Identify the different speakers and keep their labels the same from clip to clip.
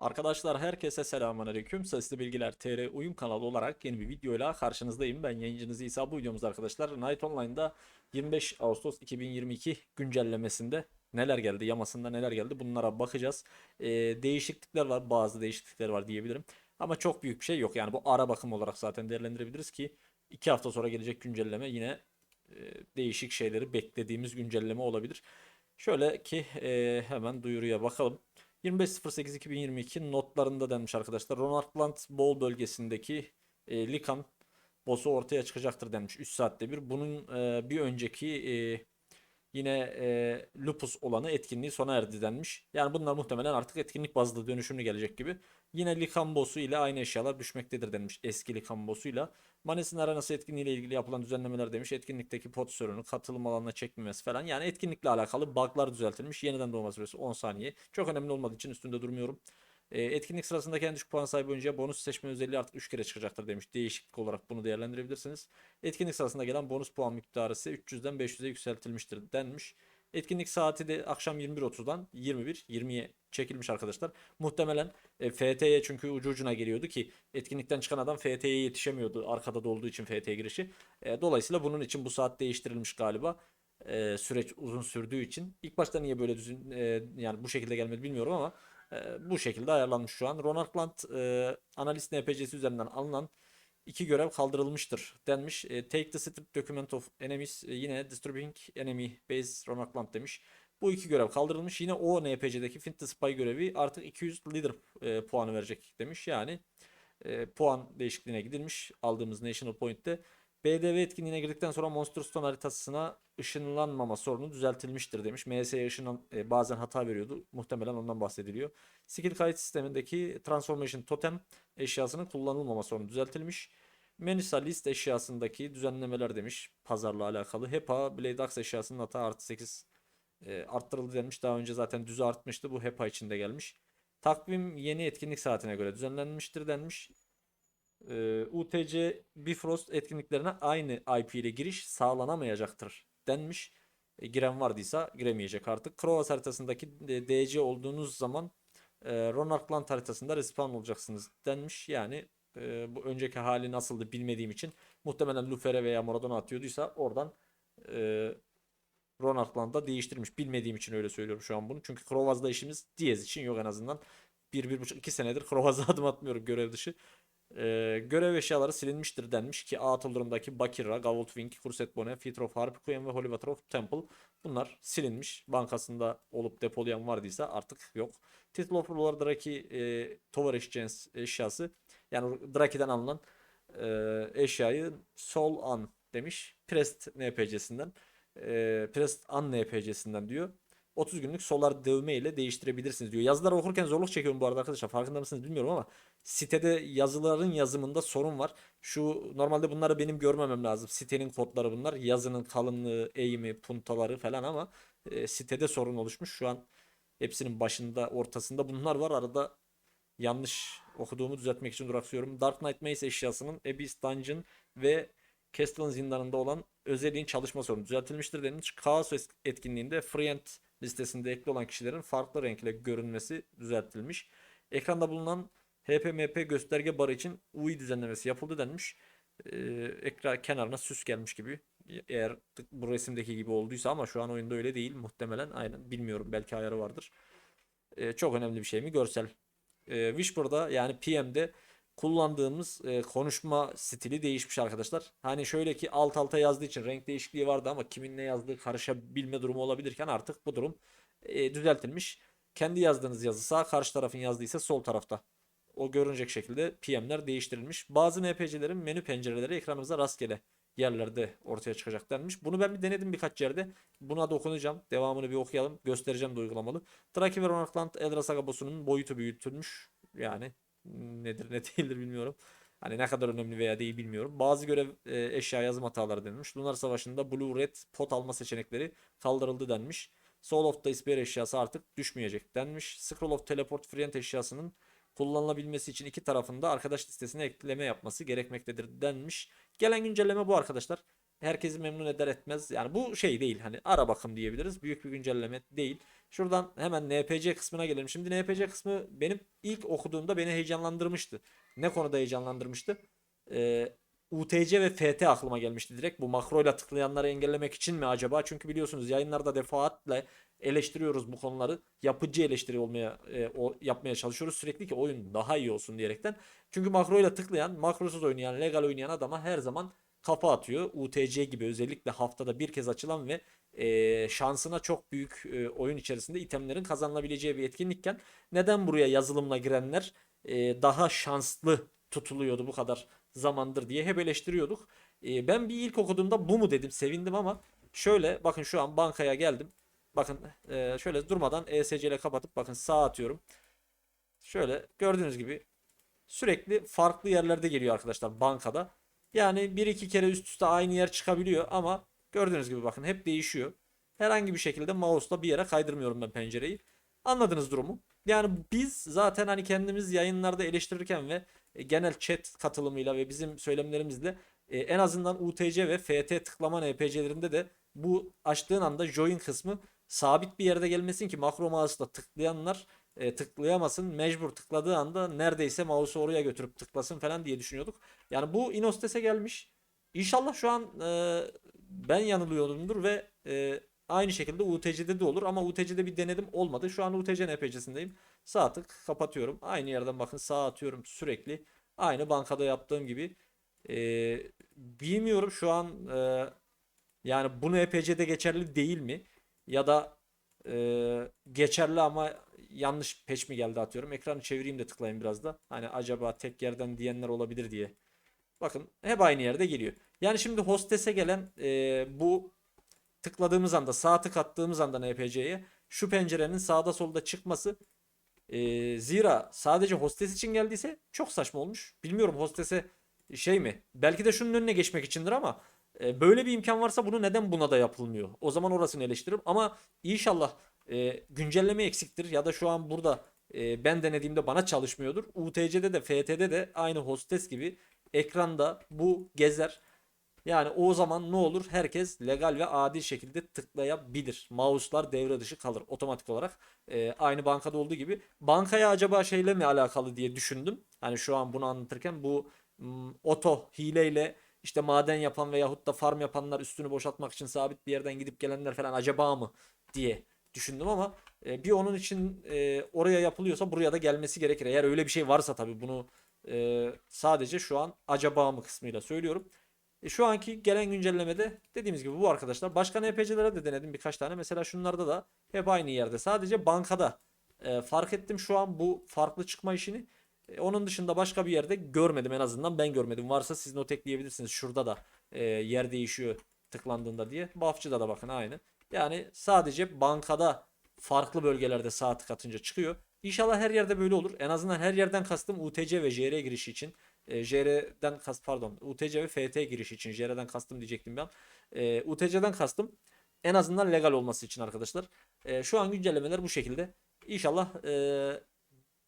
Speaker 1: Arkadaşlar herkese selamünaleyküm. Sesli Bilgiler TR uyum kanalı olarak yeni bir videoyla karşınızdayım. Ben yayıncınız İsa. Bu videomuzda arkadaşlar Night Online'da 25 Ağustos 2022 güncellemesinde neler geldi, yamasında neler geldi bunlara bakacağız. Ee, değişiklikler var, bazı değişiklikler var diyebilirim. Ama çok büyük bir şey yok. Yani bu ara bakım olarak zaten değerlendirebiliriz ki 2 hafta sonra gelecek güncelleme yine e, değişik şeyleri beklediğimiz güncelleme olabilir. Şöyle ki e, hemen duyuruya bakalım. 25.08.2022 notlarında denmiş arkadaşlar. Ronald Bowl bölgesindeki e, Likan boss'u ortaya çıkacaktır denmiş 3 saatte bir. Bunun e, bir önceki e, yine e, Lupus olanı etkinliği sona erdi denmiş. Yani bunlar muhtemelen artık etkinlik bazlı dönüşümlü gelecek gibi. Yine Likan boss'u ile aynı eşyalar düşmektedir denmiş eski Likan boss'uyla. Manes'in arenası etkinliği ile ilgili yapılan düzenlemeler demiş. Etkinlikteki pot sorunu, katılım alanına çekmemesi falan. Yani etkinlikle alakalı bug'lar düzeltilmiş. Yeniden doğma süresi 10 saniye. Çok önemli olmadığı için üstünde durmuyorum. E, etkinlik sırasında kendi düşük puan sahibi oyuncuya bonus seçme özelliği artık 3 kere çıkacaktır demiş. Değişiklik olarak bunu değerlendirebilirsiniz. Etkinlik sırasında gelen bonus puan miktarı ise 300'den 500'e yükseltilmiştir denmiş. Etkinlik saati de akşam 21.30'dan 21.20'ye çekilmiş arkadaşlar. Muhtemelen e, FT'ye çünkü ucu ucuna geliyordu ki etkinlikten çıkan adam FT'ye yetişemiyordu arkada da olduğu için FT girişi. E, dolayısıyla bunun için bu saat değiştirilmiş galiba. E, süreç uzun sürdüğü için. İlk başta niye böyle düzün e, yani bu şekilde gelmedi bilmiyorum ama e, bu şekilde ayarlanmış şu an. Ronald Plant e, analist NPC'si üzerinden alınan iki görev kaldırılmıştır denmiş. E, take the strip document of enemies e, yine disturbing enemy base Ronald Plant demiş. Bu iki görev kaldırılmış. Yine o NPC'deki Find the Spy görevi artık 200 leader e, puanı verecek demiş. Yani e, puan değişikliğine gidilmiş aldığımız National Point'te. BDV etkinliğine girdikten sonra Monster Stone haritasına ışınlanmama sorunu düzeltilmiştir demiş. MS'ye ışınlan e, bazen hata veriyordu. Muhtemelen ondan bahsediliyor. Skill kayıt sistemindeki Transformation Totem eşyasının kullanılmama sorunu düzeltilmiş. Menüsa list eşyasındaki düzenlemeler demiş pazarla alakalı. HEPA Blade Axe eşyasının hata artı 8 e, arttırıldı denmiş. Daha önce zaten düzü artmıştı. Bu HEPA içinde gelmiş. Takvim yeni etkinlik saatine göre düzenlenmiştir denmiş. Ee, UTC Bifrost etkinliklerine aynı IP ile giriş sağlanamayacaktır denmiş. E, giren vardıysa giremeyecek artık. Krovas haritasındaki e, DC olduğunuz zaman e, Ronald Land haritasında respawn olacaksınız denmiş. Yani e, bu önceki hali nasıldı bilmediğim için muhtemelen Lufere veya Maradona atıyorduysa oradan e, Ronald Land'da değiştirmiş. Bilmediğim için öyle söylüyorum şu an bunu. Çünkü Krovaz'da işimiz Diaz için yok en azından. 1-1,5-2 senedir Krovaz'a adım atmıyorum görev dışı. Ee, görev eşyaları silinmiştir denmiş ki A atılımdaki Bakira, Gavoltwing, Kurset Bone, Feature of Harpyquem ve Holy Water of Temple bunlar silinmiş. Bankasında olup depolayan vardıysa artık yok. Title of Ruler Draki e, Tower Exchange eşyası yani Draki'den alınan e, eşyayı Sol An demiş. Prest NPC'sinden. E, Prest An NPC'sinden diyor. 30 günlük solar dövme ile değiştirebilirsiniz diyor. Yazıları okurken zorluk çekiyorum bu arada arkadaşlar. Farkında mısınız bilmiyorum ama sitede yazıların yazımında sorun var. Şu normalde bunları benim görmemem lazım. Sitenin kodları bunlar. Yazının kalınlığı, eğimi, puntaları falan ama e, sitede sorun oluşmuş. Şu an hepsinin başında, ortasında bunlar var. Arada yanlış okuduğumu düzeltmek için duraksıyorum. Dark Knight Mace eşyasının Abyss Dungeon ve Castle'ın zindanında olan özelliğin çalışma sorunu düzeltilmiştir denilmiş. Kaos etkinliğinde Friend listesinde ekli olan kişilerin farklı renkle görünmesi düzeltilmiş. Ekranda bulunan HPMP gösterge barı için UI düzenlemesi yapıldı denmiş. Ee, ekran kenarına süs gelmiş gibi. Eğer bu resimdeki gibi olduysa ama şu an oyunda öyle değil muhtemelen. Aynen bilmiyorum belki ayarı vardır. Ee, çok önemli bir şey mi? Görsel. Ee, Whisper'da yani PM'de kullandığımız e, konuşma stili değişmiş arkadaşlar. Hani şöyle ki alt alta yazdığı için renk değişikliği vardı ama kimin ne yazdığı karışabilme durumu olabilirken artık bu durum e, düzeltilmiş. Kendi yazdığınız yazı sağ, karşı tarafın yazdığı ise sol tarafta. O görünecek şekilde PM'ler değiştirilmiş. Bazı NPC'lerin menü pencereleri ekranımıza rastgele yerlerde ortaya çıkacak denmiş. Bunu ben bir denedim birkaç yerde. Buna dokunacağım. Devamını bir okuyalım. Göstereceğim de uygulamalı. Draki ve Ronaldland Eldra Saga boss'unun boyutu büyütülmüş. Yani nedir ne değildir bilmiyorum. Hani ne kadar önemli veya değil bilmiyorum. Bazı görev e, eşya yazım hataları denilmiş. Lunar Savaşı'nda Blue Red pot alma seçenekleri kaldırıldı denmiş. Soul of Despair eşyası artık düşmeyecek denmiş. Scroll of Teleport Friend eşyasının kullanılabilmesi için iki tarafında arkadaş listesine ekleme yapması gerekmektedir denmiş. Gelen güncelleme bu arkadaşlar. Herkesi memnun eder etmez. Yani bu şey değil hani ara bakım diyebiliriz. Büyük bir güncelleme değil. Şuradan hemen NPC kısmına gelelim. Şimdi NPC kısmı benim ilk okuduğumda beni heyecanlandırmıştı. Ne konuda heyecanlandırmıştı? Ee, UTC ve FT aklıma gelmişti direkt. Bu makroyla tıklayanları engellemek için mi acaba? Çünkü biliyorsunuz yayınlarda defaatle eleştiriyoruz bu konuları. Yapıcı eleştiri olmaya e, o, yapmaya çalışıyoruz sürekli ki oyun daha iyi olsun diyerekten. Çünkü makroyla tıklayan, makrosuz oynayan, legal oynayan adama her zaman kafa atıyor. UTC gibi özellikle haftada bir kez açılan ve e, şansına çok büyük e, oyun içerisinde itemlerin kazanılabileceği bir etkinlikken neden buraya yazılımla girenler e, daha şanslı tutuluyordu bu kadar zamandır diye hep eleştiriyorduk. E, ben bir ilk okuduğumda bu mu dedim sevindim ama şöyle bakın şu an bankaya geldim. Bakın e, şöyle durmadan ESC ile kapatıp bakın sağ atıyorum. Şöyle gördüğünüz gibi sürekli farklı yerlerde geliyor arkadaşlar bankada. Yani bir iki kere üst üste aynı yer çıkabiliyor ama gördüğünüz gibi bakın hep değişiyor. Herhangi bir şekilde mouse'la bir yere kaydırmıyorum ben pencereyi. Anladınız durumu. Yani biz zaten hani kendimiz yayınlarda eleştirirken ve e, genel chat katılımıyla ve bizim söylemlerimizle e, en azından UTC ve FT tıklama NPC'lerinde de bu açtığın anda join kısmı sabit bir yerde gelmesin ki makro mouse'la tıklayanlar e, tıklayamasın. Mecbur tıkladığı anda neredeyse mouse'u oraya götürüp tıklasın falan diye düşünüyorduk. Yani bu Inostes'e gelmiş. İnşallah şu an e, ben yanılıyorumdur ve e, aynı şekilde UTC'de de olur ama UTC'de bir denedim olmadı. Şu an UTC NPC'sindeyim. Sağ tık kapatıyorum. Aynı yerden bakın sağ atıyorum sürekli. Aynı bankada yaptığım gibi. E, bilmiyorum şu an e, yani bu NPC'de geçerli değil mi? Ya da e, geçerli ama yanlış patch mi geldi atıyorum. Ekranı çevireyim de tıklayayım biraz da. Hani acaba tek yerden diyenler olabilir diye. Bakın hep aynı yerde geliyor. Yani şimdi hostese gelen e, bu tıkladığımız anda sağ tık attığımız anda NPC'ye şu pencerenin sağda solda çıkması e, zira sadece hostes için geldiyse çok saçma olmuş. Bilmiyorum hostese şey mi? Belki de şunun önüne geçmek içindir ama e, böyle bir imkan varsa bunu neden buna da yapılmıyor? O zaman orasını eleştiririm ama inşallah e, güncelleme eksiktir ya da şu an burada e, ben denediğimde bana çalışmıyordur. UTC'de de FT'de de aynı hostes gibi ekranda bu gezer. Yani o zaman ne olur? Herkes legal ve adil şekilde tıklayabilir. Mouse'lar devre dışı kalır otomatik olarak. Ee, aynı bankada olduğu gibi. Bankaya acaba şeyle mi alakalı diye düşündüm. Hani şu an bunu anlatırken bu m, oto hileyle işte maden yapan veyahut da farm yapanlar üstünü boşaltmak için sabit bir yerden gidip gelenler falan acaba mı diye düşündüm ama e, bir onun için e, oraya yapılıyorsa buraya da gelmesi gerekir. Eğer öyle bir şey varsa tabii bunu e, sadece şu an acaba mı kısmıyla söylüyorum. E, şu anki gelen güncellemede dediğimiz gibi bu arkadaşlar. Başka NPC'lere de denedim birkaç tane. Mesela şunlarda da hep aynı yerde. Sadece bankada e, fark ettim şu an bu farklı çıkma işini. E, onun dışında başka bir yerde görmedim en azından ben görmedim. Varsa siz not ekleyebilirsiniz. Şurada da e, yer değişiyor tıklandığında diye. Buffçı'da da bakın aynı. Yani sadece bankada farklı bölgelerde sağ tık atınca çıkıyor. İnşallah her yerde böyle olur. En azından her yerden kastım UTC ve JR girişi için. E, JR'den kast pardon UTC ve FT girişi için. JR'den kastım diyecektim ben. E, UTC'den kastım en azından legal olması için arkadaşlar. E, şu an güncellemeler bu şekilde. İnşallah e,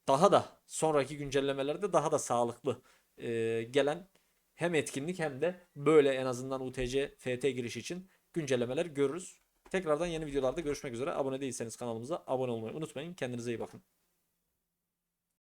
Speaker 1: daha da sonraki güncellemelerde daha da sağlıklı e, gelen hem etkinlik hem de böyle en azından UTC FT girişi için güncellemeler görürüz. Tekrardan yeni videolarda görüşmek üzere. Abone değilseniz kanalımıza abone olmayı unutmayın. Kendinize iyi bakın.